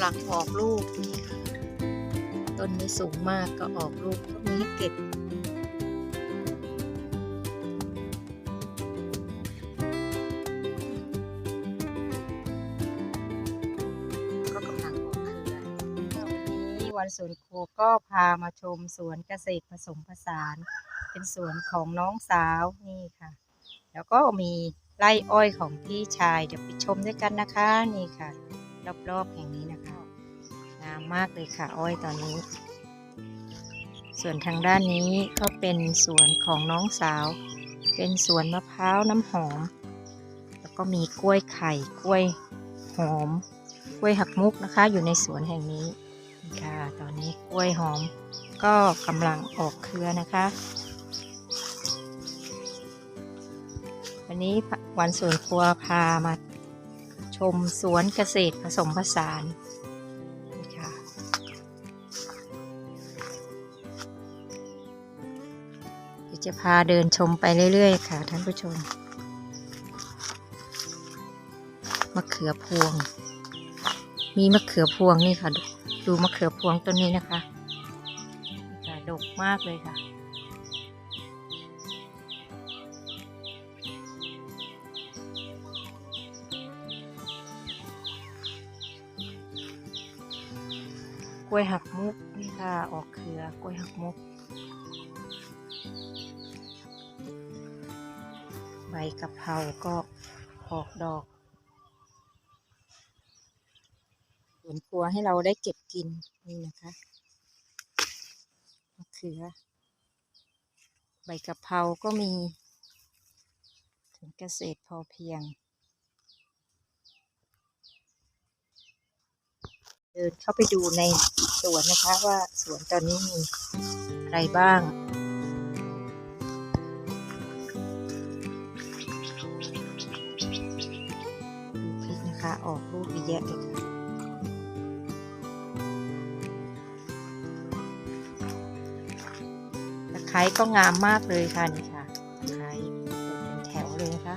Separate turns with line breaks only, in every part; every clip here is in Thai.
ำลังออกลูกนี่ค่ะต้นไม่สูงมากก็ออกลูกก็มีให้เก็บก็กำลังออกเครือวันนี้วันสวนครูก็พามาชมสวนเกษตรผสมผสาน เป็นสวนของน้องสาวนี่ค่ะ แล้วก็มีไร่อ้อยของพี่ชาย เดี๋ยวไปชมด้วยกันนะคะนี่ค่ะ รอบๆแห่งนี้นะคะามมากเลยค่ะอ้อยตอนนี้ ส่วนทางด้านนี้ก็เป็นสวนของน้องสาว เป็นสวนมะพร้าวน้ำหอม แล้วก็มีกล้วยไข่กล้วยหอม กล้วยหักมุกนะคะ อยู่ในสวนแห่งนี้ค่ะ ตอนนี้กล้วยหอมก็กำลังออกเครือนะคะ วันนี้วันสวนครัวพามาชมสวนเกษตรผสมผสาน จะพาเดินชมไปเรื่อย ๆ ค่ะท่านผู้ชม มะเขือพวง มีมะเขือพวงนี่ค่ะดูดูมะเขือพวงต้นนี้นะคะค่ะดกมากเลยค่ะ กล้วยหักมุกนี่ค่ะ ออกเครือกล้วยหักมุก ใบกะเพราก็ออกดอกสวนครัวให้เราได้เก็บกินนี่นะคะมะเขือ ใบกะเพราก็มีถึงเกษตรพอเพียง เดินเข้าไปดูในสวนนะคะว่าสวนตอนนี้มีอะไรบ้าง ออกลูกเยอะเลยค่ะตะไคร้ก็งามมากเลยค่ะนี่ค่ะตะไคร้เป็นแถวเลยนะคะ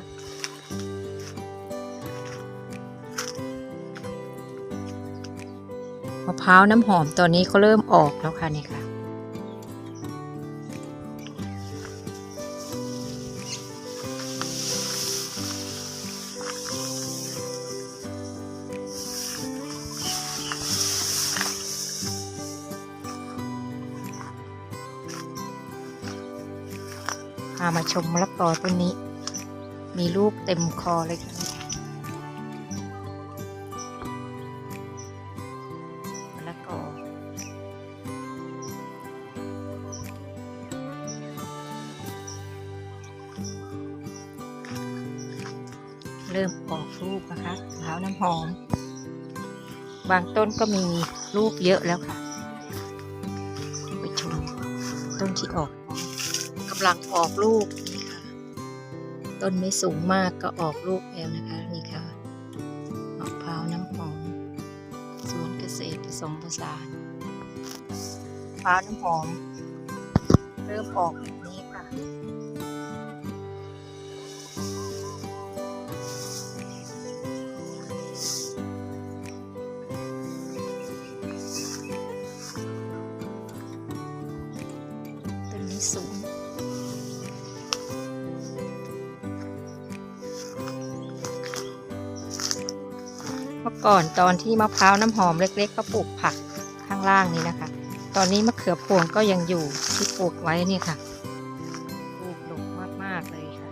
มะพร้าวน้ำหอมตอนนี้ก็เริ่มออกแล้วค่ะนี่ค่ะามาชมมะละกอต้นนี้ มีลูกเต็มคอเลยค่ะมะละกอเริ่มออกลูกนะคะมะพร้าวน้ำหอม บางต้นก็มีลูกเยอะแล้วค่ะ ไปชมต้นที่ออกกำลังออกลูกนี่ค่ะต้นไม่สูงมากก็ออกลูกแล้วนะคะนี่ค่ะมะพร้าวน้ำหอมสวนเกษตรผสมผสานมะพร้าวน้ำหอมเริ่มออกแบบนี้ค่ะต้นนี้สูง ก่อนตอนที่มะพร้าวน้ำหอมเล็ก ๆ ก็ปลูกผักข้างล่างนี้นะคะ ตอนนี้มะเขือพวงก็ยังอยู่ที่ปลูกไว้นี่ค่ะปลูกดกมากๆเลยค่ะ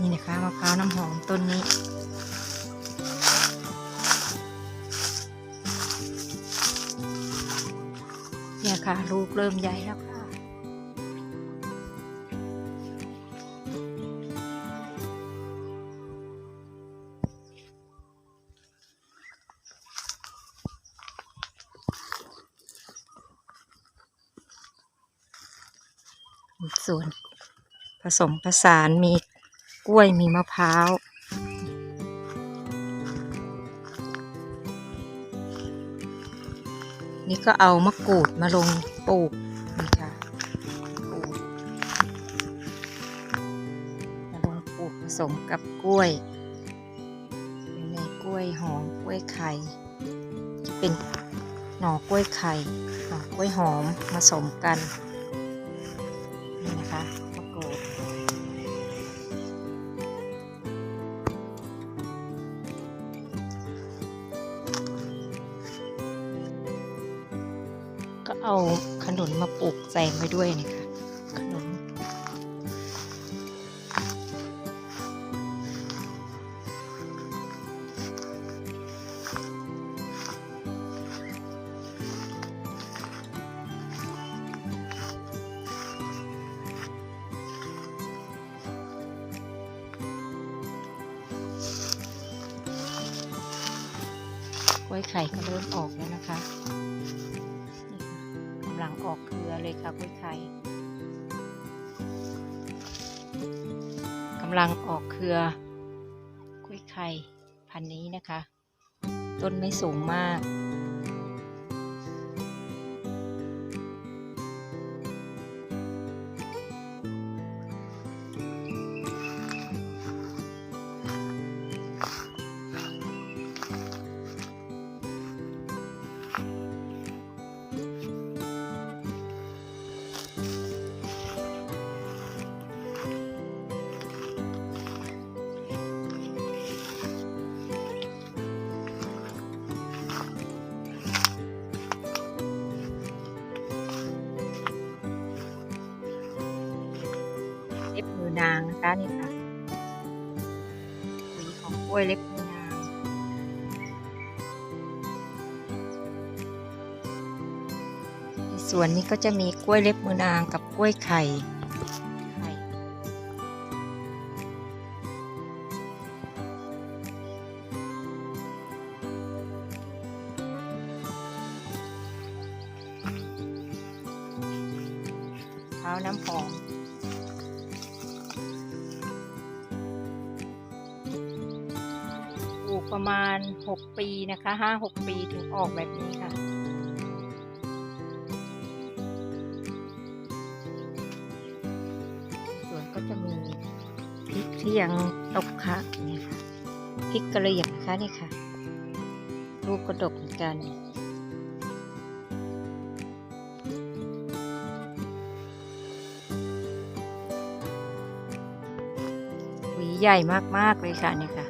นี่นะคะมะพร้าวน้ำหอมต้นนี้เนี่ยค่ะลูกเริ่มใหญ่แล้วค่ะ ส่วน ผสมผสานมีกล้วยมีมะพร้าวนี่ก็เอามะกรูดมาลงปลูกนี่ค่ะปลูกผสมกับกล้วยเป็นในกล้วยหอมกล้วยไข่เป็นหน่อกล้วยไข่หน่อกล้วยหอมผสมกัน เอาขนุนมาปลูกแซมไว้ด้วยนะคะขนุนกล้วยไข่ก็เริ่มออกแล้วนะคะ ลังออกเครือเลยค่ะกล้วยไข่กำลังออกเครือกล้วยไข่พันนี้นะคะ ต้นไม่สูงมาก ส่วนนี้ก็จะมีกล้วยเล็บมือนางกับกล้วยไข่ไข่เท้าน้ำหอมปลูกประมาณ 6 ปีนะคะ5-6 ปีถึงออกแบบนี้ค่ะ จะมีพริกที่ยังตกค่ะนี่ค่ะพริกกระเหรี่ยงนะคะนี่ค่ะ ลูกกระดกเหมือนกันหวีใหญ่มากๆเลยค่ะนี่ค่ะ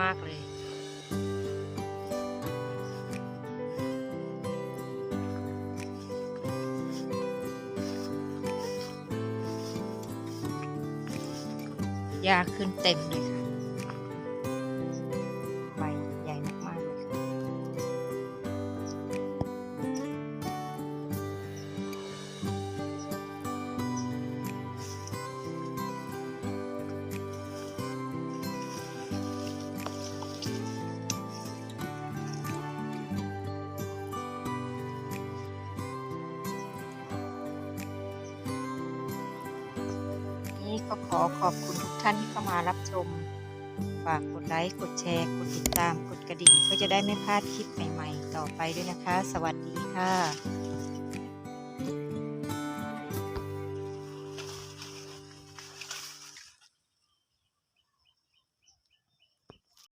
มากๆเลย ยาขึ้นเต็มเลยค่ะ ขอขอบคุณทุกท่านที่เข้ามารับชม ฝากกดไลค์ กดแชร์ กดติดตาม กดกระดิ่งเพื่อจะได้ไม่พลาดคลิปใหม่ ๆ ต่อไปด้วยนะคะ สวัสดีค่ะ